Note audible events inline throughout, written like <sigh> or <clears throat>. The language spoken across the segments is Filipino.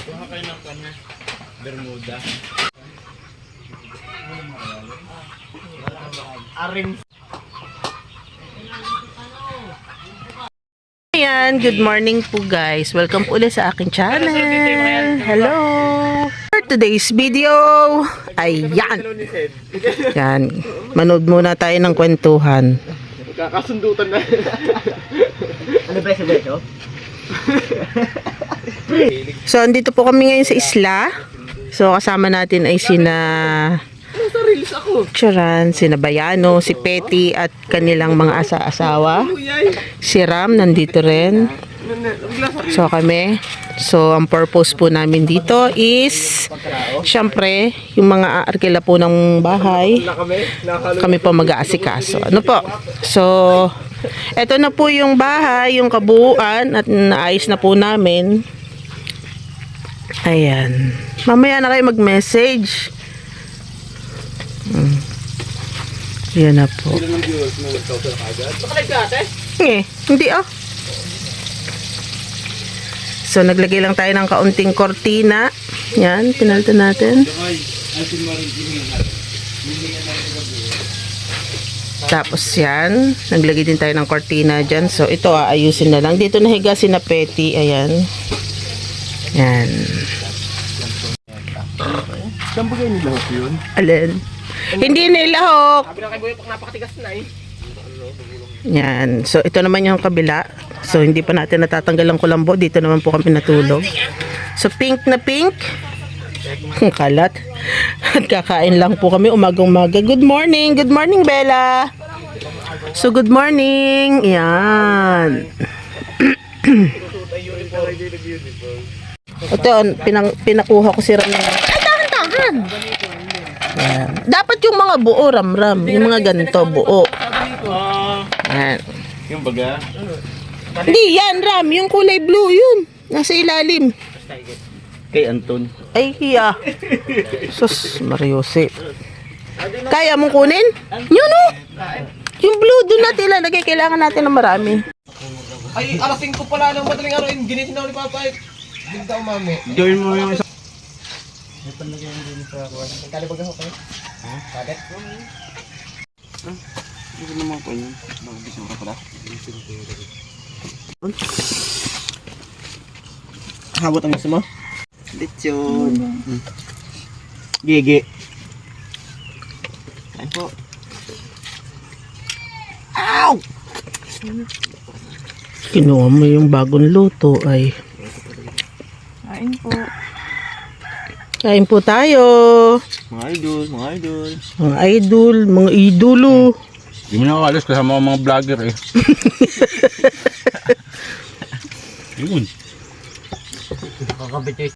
Kuha kayo ng kanya. Bermuda. Arim. Ayan, good morning po guys. Welcome po ulit sa aking channel. Hello. For today's video, ayan. Yan. Manood muna tayo ng kwentuhan. Kakasundutan na. ano ba sa beso? <laughs> So, andito po kami ngayon sa isla. So, kasama natin ay sina. Charan, sina Bayano, si Petty at kanilang mga asa-asawa. Si Ram nandito rin. So kami, so ang purpose po namin dito is syempre yung mga arkila po ng bahay, kami po mag-aasikaso. Ano po? So, eto na po yung bahay, yung kabuuan at naayos na po namin. Ayan. Mamaya na kayo mag-message. Hmm. Yan na po. Eh, hindi ah. So, naglagay lang tayo ng kaunting kortina. Yan, pinalta natin. Tapos yan, naglagay din tayo ng kortina dyan. So, ito aayusin na lang. Dito nahiga si na Petty. Ayan. Yan. Saan ba kayo nilahok yun? Alin? Hindi nilahok. Sabi na kay Boy, pag napakatigas na eh. Yan. So, ito naman yung kabila. So, hindi pa natin natatanggal ang kulambo. Dito naman po kami natulog. So, pink na pink. <laughs> Ang kalat. At kakain lang po kami umagang-umaga. Good morning. Good morning, Bella. So, good morning. Yan. <clears throat> Ito, pinang, pinakuha ko si Ram. Ay, tahan-tahan. Yan. Dapat yung mga buo, Ram-Ram. Yung mga ganito, buo. Ah, Yan. yung baga. Hindi, yan, Ram. Yung kulay blue, yun. Nasa ilalim. Kay Anton. Ay, hiya. Sus, Mariose. Kaya mong kunin? Yun, oh. Yung blue, doon natin ilalagay. Kailangan natin ng marami. Ay, alasing ko pala ng madaling araw. yung ako ni Papa. Eh. Bigta umami. Gawin mo yung isa. Kalibag ako kayo. Ha? Bakit? Hindi naman po yun. Bakit gusto ka pala? Habot ang gusto mo? Lechon. Mm. Gigi. Kain po. Ow! Kinuha mo yung bagong luto ay. Kain po. Kain po tayo. Mga idol, mga idol. Mga idol, mga idolo. Hindi mo nakakalis kasama ang mga vlogger eh. <laughs> Yun. Kakabit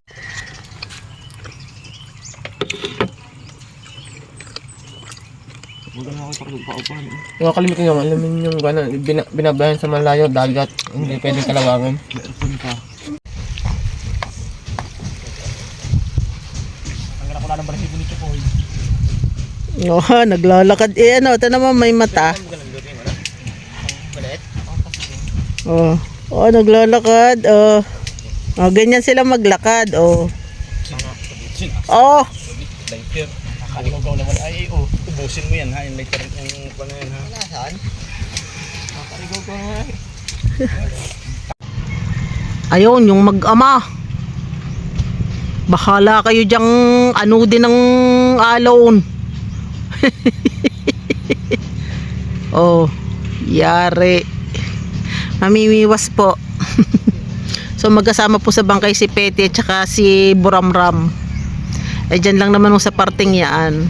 Huwag na ako ipakaupahan. Huwag kalimutan yung alamin yung gana, bina, binabayan sa malayo, dagat. Hindi pwedeng kalawangan. Meron pa. Oh, naglalakad. Eh, ano, ito naman may mata. Oh, oh naglalakad. Oh. oh, ganyan sila maglakad. Oh. Oh, Nakaligaw naman ay oh. Ubusin mo yan ha. Yung lighter yung ano yan ha. Nasaan? Nakaligaw ka nga. ayun, yung mag-ama. Bahala kayo diyang ano din ng alon. <laughs> oh, yari. Mamimiwas po. <laughs> so magkasama po sa bangkay si Pete at saka si Buramram. Eh dyan lang naman sa parting yaan.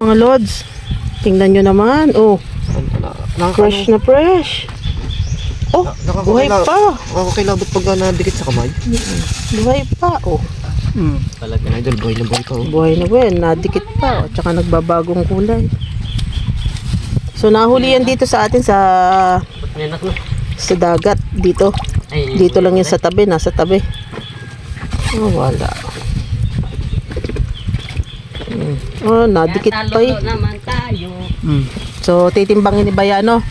Mga lods, tingnan nyo naman. Oh, fresh na fresh. Oh, buhay pa. Nakakilabot pag nadikit sa kamay. Buhay pa. Oh. Hmm. Talaga na idol. Boy na boy ka oh. Buhay na buhay. Nadikit pa. Oh. Tsaka nagbabagong kulay. So, nahuli yan dito sa atin sa sa dagat. Dito. Dito lang yan sa tabi. Nasa tabi. Oh, wala. Hmm. Oh, nadikit pa eh. naman tayo. Mm. So, titimbangin ni Bayano.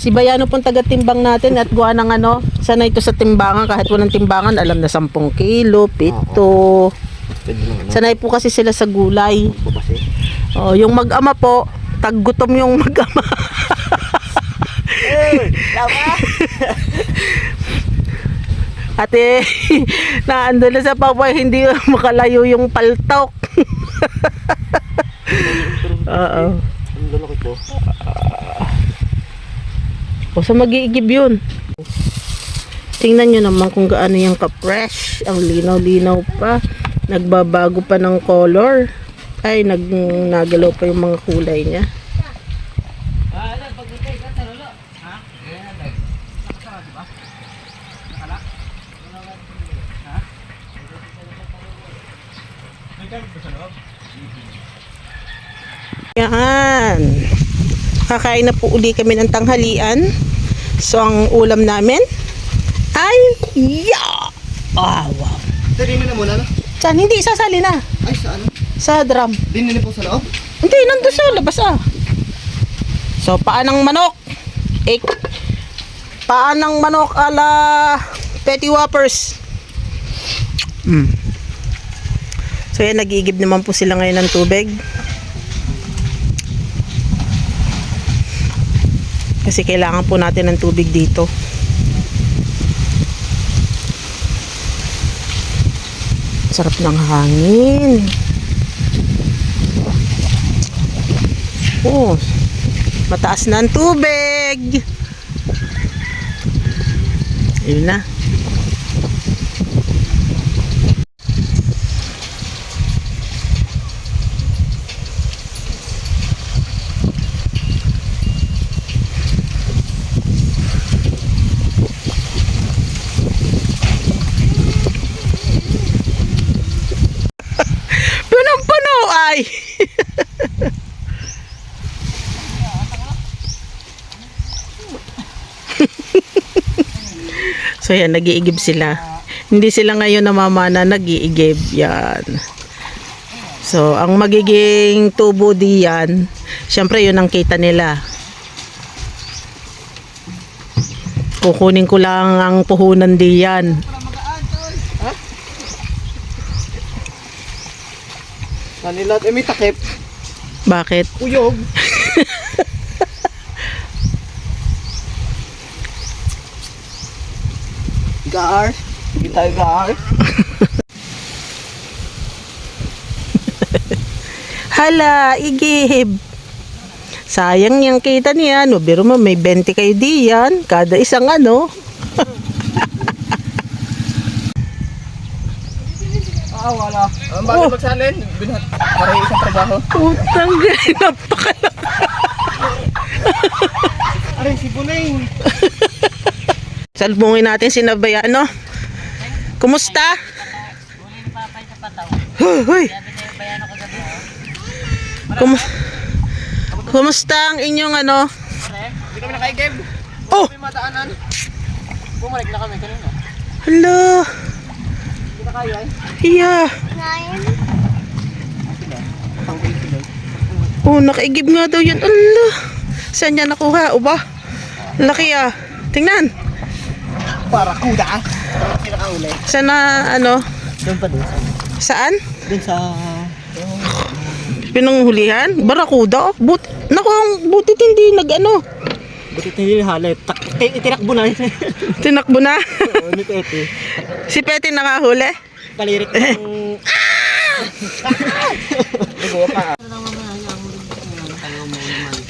Si Bayano pong taga-timbang natin at gawa ng ano, sanay ito sa timbangan kahit walang timbangan, alam na 10 kilo, 7. Pwede naman. Sanay po kasi sila sa gulay. Oh, yung mag-ama po, taggutom yung mag-ama. Ate, <laughs> naando na sa papay, hindi makalayo yung paltok. <laughs> Oo. Ang lalaki po. O sa mag-iigib yun. Tingnan nyo naman kung gaano yung ka-fresh. Ang linaw-linaw pa. Nagbabago pa ng color. Ay, nag nagalaw pa yung mga kulay niya. Yan. Kakain na po uli kami ng tanghalian. So, ang ulam namin ay ya! Ah, wow. Sarili na muna, no? Saan? Hindi, sasali na. Ay, sa ano? Sa drum. Din na po sa loob? Hindi, nandun sa labas ah. So, paan ng manok. Ek. Paan ng manok ala Petty Whoppers. Mm. So, yan, nagigib naman po sila ngayon ng tubig. Kasi kailangan po natin ng tubig dito. Sarap ng hangin. Oh, mataas na ang tubig. Ayun na. Punong-puno ay. So yan, nag-iigib sila. Hindi sila ngayon namamana, nag-iigib. Yan. So, ang magiging tubo diyan, syempre yun ang kita nila. Kukunin ko lang ang puhunan diyan. Kanilat, eh may takip. Bakit? Uyog. <laughs> Gaar. Hindi tayo gaar. <laughs> Hala, igib. Sayang yung kita niya. No, biro mo, may 20 kayo diyan. Kada isang ano. <laughs> Ah, wala. Ang bagay Oh. magsalin. Binat. Para isang trabaho. Putang gano'n. Napaka Aray, si Bunay. <laughs> Salbungin natin si Nabayano. Kumusta? Huy, huy. Kum Kumusta ang inyong ano? Hindi kami nakaigib. Oh, May mataanan. Bumalik na kami kanina. hala. Hindi na kaya eh. Yeah. Oh, nakaigib nga daw yun. Ala. Saan niya nakuha? O ba? Laki ah. Tingnan. Para kuda. Hindi na kauli. Saan na ano? Doon pa doon. Saan? Doon sa... Pinanghulihan? Barakuda? oh. But, naku, ang butit hindi nag-ano. Butit hindi halay. Tak eh, itinakbo na. <laughs> Tinakbo na. Oo, ni Tete. si Petty nakahuli. Kalirik ng... <laughs> Nagawa pa.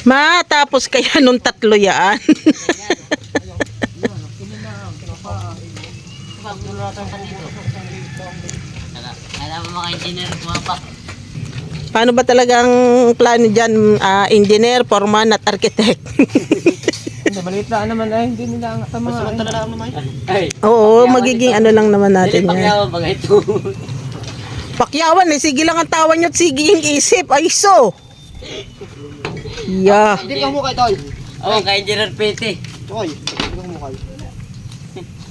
Matapos kaya nung tatlo yaan. <laughs> Alam mo mga engineer, mga Paano ba talagang plano dyan? ah, engineer, foreman at architect? <laughs> Hindi, maliit lang naman ay. Hindi nila ang tama. Samantala lang naman. Ay, Oo, magiging ano lang naman natin yan. pangyawa ba ito? Pakyawan eh, sige lang ang tawa nyo at sige yung isip. Ay, so. Yeah. Hindi ka mo kay Toy. Oo, kay engineer Pete. Toy. Hindi ka mo kay.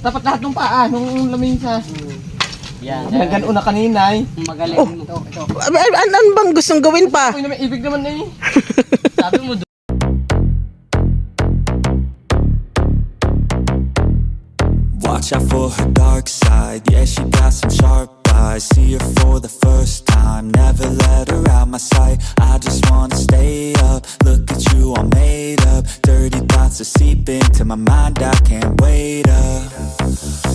Dapat lahat ng paa, nung laming sa... Yan. Hanggang una kanina eh. Magaling Oh. ito. Ito. Ano ano bang gustong gawin pa? Uy, naman, ibig naman na eh. <laughs> Sabi mo, d- Watch out for her dark side. Yeah, she got some sharp eyes. See her for the first time. Never let her out my sight. I just wanna stay up. Look at you all made up. Dirty thoughts are seeping into my mind. I can't wait up.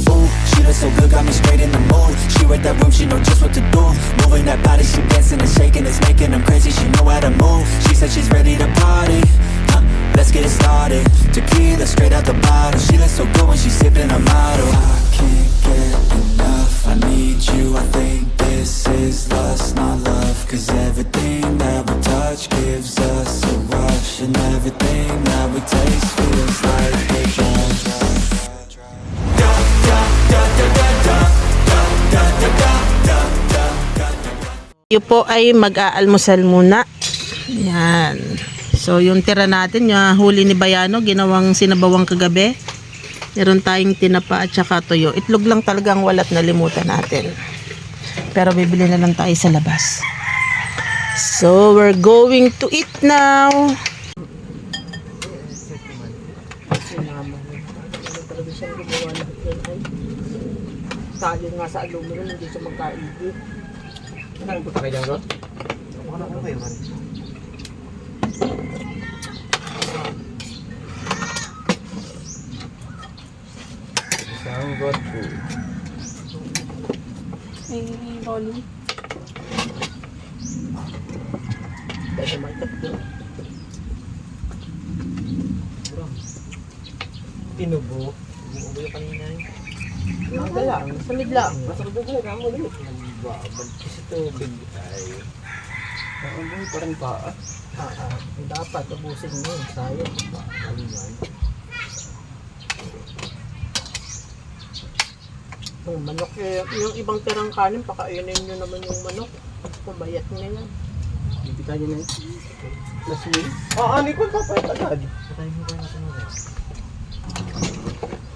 Ooh, she looks so good, got me straight in the mood. She read that room, she know just what to do. Moving that body, she dancing and shaking, it's making them crazy. She know how to move. She said she's ready to party. Huh, let's get it started. Tequila straight out the bottle. She looks so good when she's sipping a model. I can't get enough. I need you. I think this is lust, not love. Cause everything that we touch gives us a rush, and everything that we taste feels like a drug. Tayo po ay mag-aalmusal muna. Yan. So, yung tira natin, yung huli ni Bayano, ginawang sinabawang kagabi. Meron tayong tinapa at saka tuyo. Itlog lang talaga ang walat na limutan natin. Pero bibili na lang tayo sa labas. So, we're going to eat now. Tali nga sa aluminum, hindi siya magkaibig. Ano punta kayo dyan, bro? Isang got food. Dahil mantap ko. Tinubo. Tinubo yung kanina yun. Maga lang, samid lang. Masarap doon kaya kamo dali. Babad kasi tubig ay. Ang buhay pa rin. Ah, ah, dapat ubusin mo sayang. Ano Yung manok eh, yung ibang tirang kanin, pakainin nyo naman yung manok. Pabayat na yan. Hindi tayo na yun. Last meal? Ah, ani ko papayat agad. Patay mo kayo natin mo.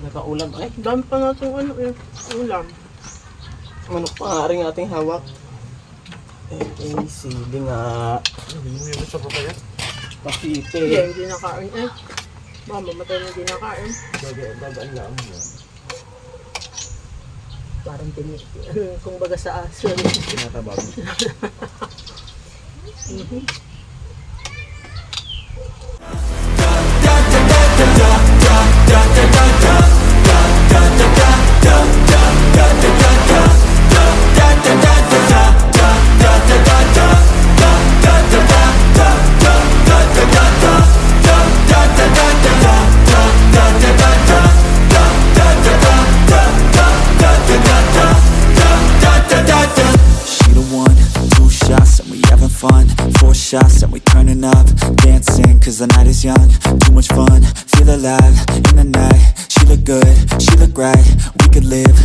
Nakaulam. Ay, Dami pa natin ano eh, ulam. manok pa nga rin ating hawak. Eh, eh, sili nga. Hindi mo yun sa papaya. Pakite. Hindi, hindi nakain eh. Mama, matay na hindi nakain. Dagaan lang mo. Parang tini, <laughs> kung baga sa aso. Tinatabag. <laughs> She the night is young Too much fun, feel alive In the night, she look good, she look right We could live,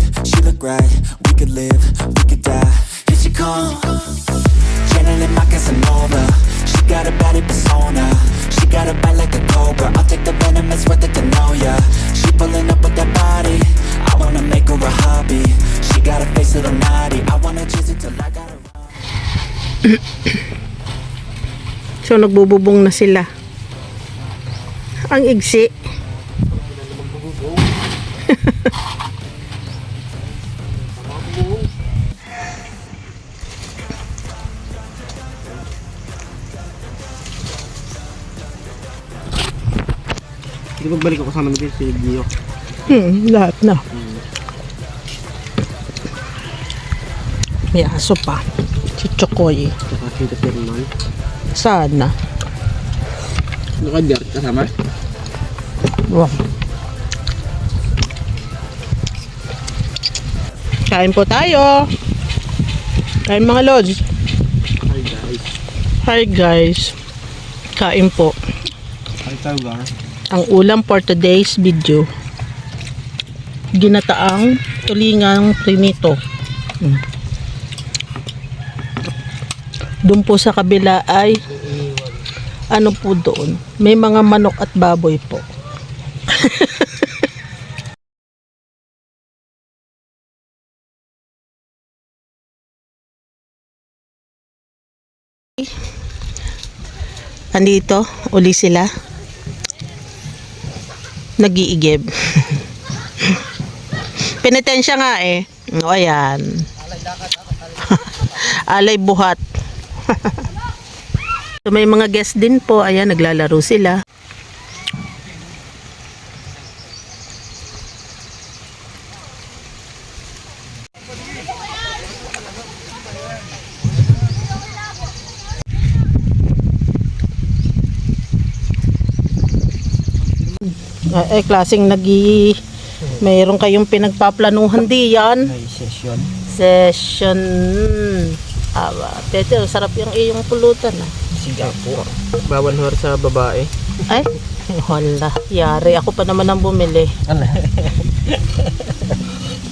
good, she look right We could live, we could die. Here she come. Channeling my Casanova. She got a body persona. She got a bite like a cobra. I'll take the venom, it's worth it to know ya. She pulling up with that body. I wanna make her a hobby. She got a face little naughty. I wanna chase it till I got her <clears throat> So nagbububong na sila. Ang igsi. <laughs> Hindi pagbalik ako sa namin si Gio. Hmm, lahat na. May aso pa. Si Chokoy. Saka si Terman. Sana. Naka-dirt kasama? Wow. Kain po tayo. Kain mga lods. Hi guys. Hi guys. Kain po. Hi Taugar. Ang ulam for today's video. Ginataang tulingang prinito. Mm. Doon po sa kabila ay ano po doon? May mga manok at baboy po. <laughs> Andito, uli sila. Nag-iigib. Penitensya nga eh. O ayan. <laughs> Alay buhat. <laughs> so, may mga guest din po. Ayan, naglalaro sila. Eh, klaseng nagi mayroon kayong pinagpaplanuhan diyan. May session. Session. Aba, tete, sarap yung iyong pulutan ah. Singapore. Bawal hor sa babae. Ay, wala. Yari, ako pa naman ang bumili. Ano? <laughs>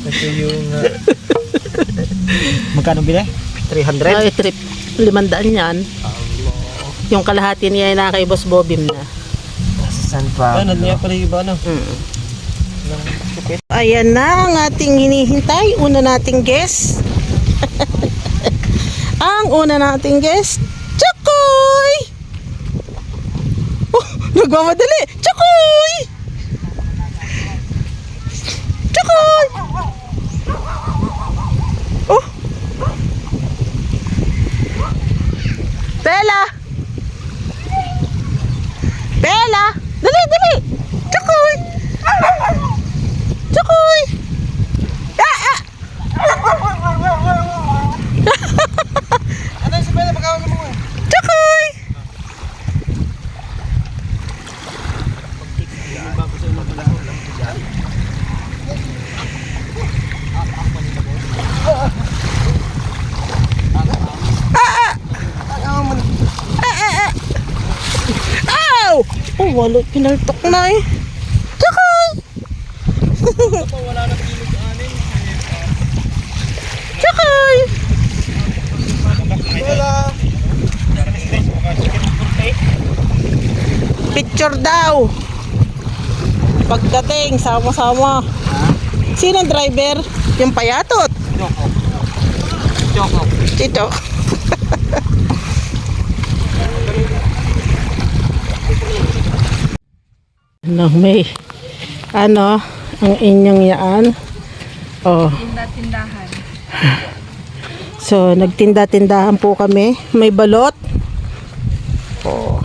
Ito yung... Uh, Magkano bili? 300? Ay, trip. Limandaan yan. Yung kalahati niya ay naka Boss Bobim na. San pa? Ano niya pala iba ano? Mm. Ayan na ang ating hinihintay. Una nating guest. <laughs> ang una nating guest, Chokoy! Oh, nagmamadali! Chokoy! Chokoy! Oh! Bella! Bella! Dali, dali! Chokoy! Chokoy! Oh, walo, pinaltok na eh. Tsakay! wala na bilog anin. Tsakay! Wala! Picture daw! Pagdating, sama-sama. Sino ang driver? Yung payatot? Choco. Choco. Chito. Ano, may ano, ang inyong yaan. Oh. Tindahan. So, nagtinda-tindahan po kami. May balot. Oh.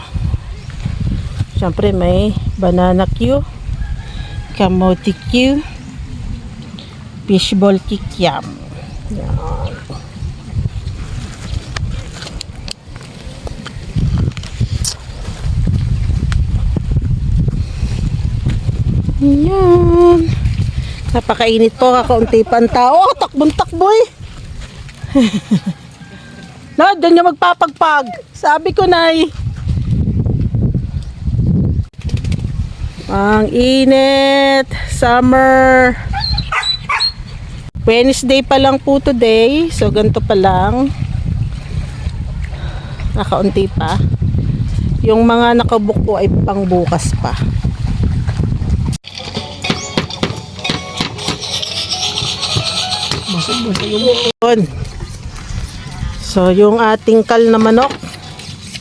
Siyempre, may banana Q, kamote Q, fishball kikiam. Yan. Yan. Napakainit po, kakaunti pang tao. Oh, takbon-takbo eh. <laughs> No, doon niya magpapagpag. Sabi ko na Ang init. Summer. Wednesday pa lang po today. So, ganito pa lang. Nakaunti pa. Yung mga nakabook po ay pang bukas pa. So, yung ating kal na manok,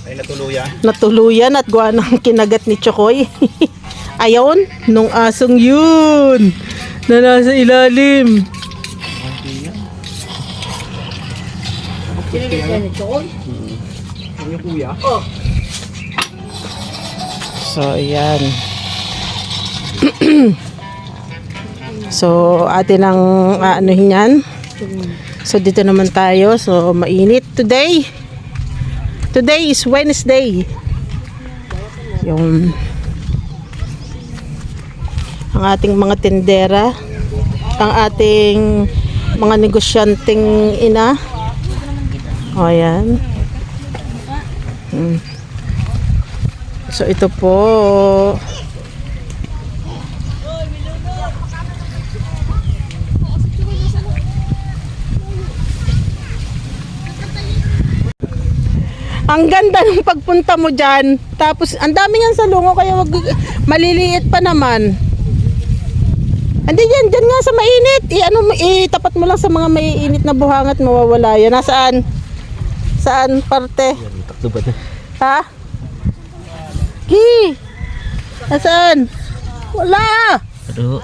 Ay natuluyan. natuluyan at gawa ng kinagat ni Chokoy. <laughs> Ayon, nung asong yun na nasa ilalim. Yung kuya. So, ayan. <clears throat> so, atin ang aanuhin yan. So, dito naman tayo. So, mainit today. Today is Wednesday. Yung ang ating mga tendera, ang ating mga negosyanteng ina. O, ayan. Mm. So ito po Ang ganda ng pagpunta mo dyan. Tapos, ang dami yan sa lungo, kaya wag, maliliit pa naman. Hindi yan, dyan nga sa mainit. I, ano, mo- itapat mo lang sa mga maiinit na buhangat, mawawala yan. Nasaan? Saan parte? Ha? Ki! Nasaan? Wala! Ano?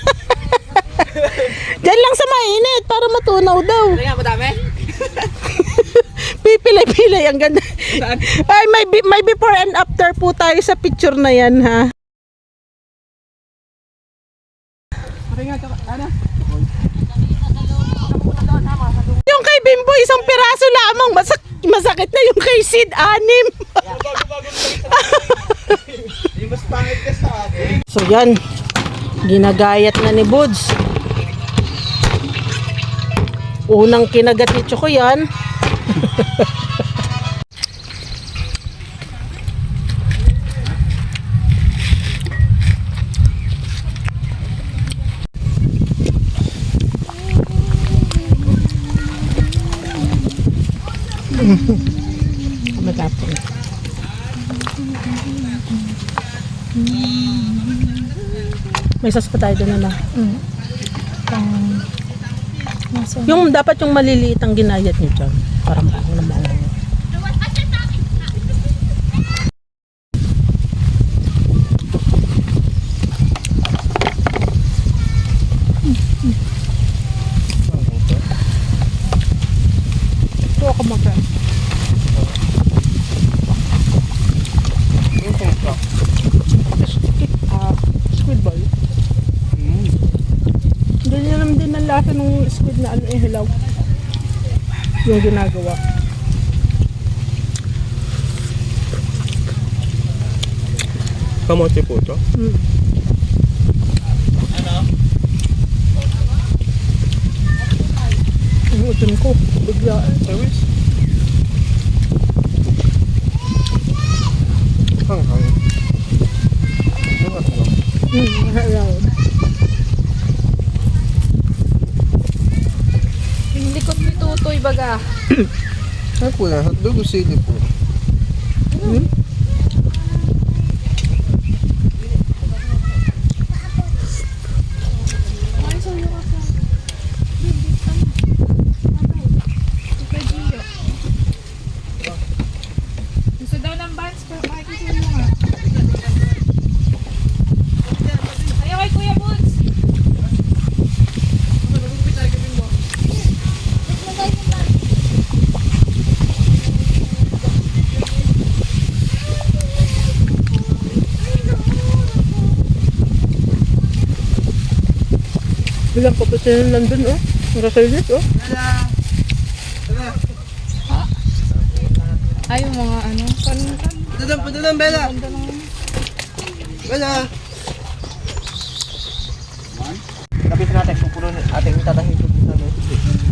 <laughs> <laughs> Diyan lang sa mainit para matunaw daw. Kaya madami? <laughs> Pipilay-pilay ang ganda. Ay, may, may before and after po tayo sa picture na yan ha. Yung kay Bimbo, isang piraso lamang. Masak masakit na yung kay Sid, anim. So yan, ginagayat na ni Buds. Unang kinagat ni Choco yan. Matapon. May pa tayo doon na. Yung dapat yung maliliit ang ginayat niyo dyan. Para maango na maango. Ito ako mag Ah, squid ball. Hindi niya alam din ang lasa ng squid na ano eh, hilaw. Yung ginagawa. Kamote po ito. Mm. Ang utin ko, bigla. Service. Hang hang. Ano ito? Hmm, hilaw. Yung likod nito tutoy baga. Ano po yan? Hotdog o sili po? Ay, sa'yo ka sa... Gusto daw ng buns, pero makikisuyo nga. Ayaw kay Kuya Buns! Pati nandun, oh. Nakasalit, oh. Ay, yung mga ano, Padalang, padalang, Bella! Bella! Kapitin natin kung puno ating tatahin ko dito.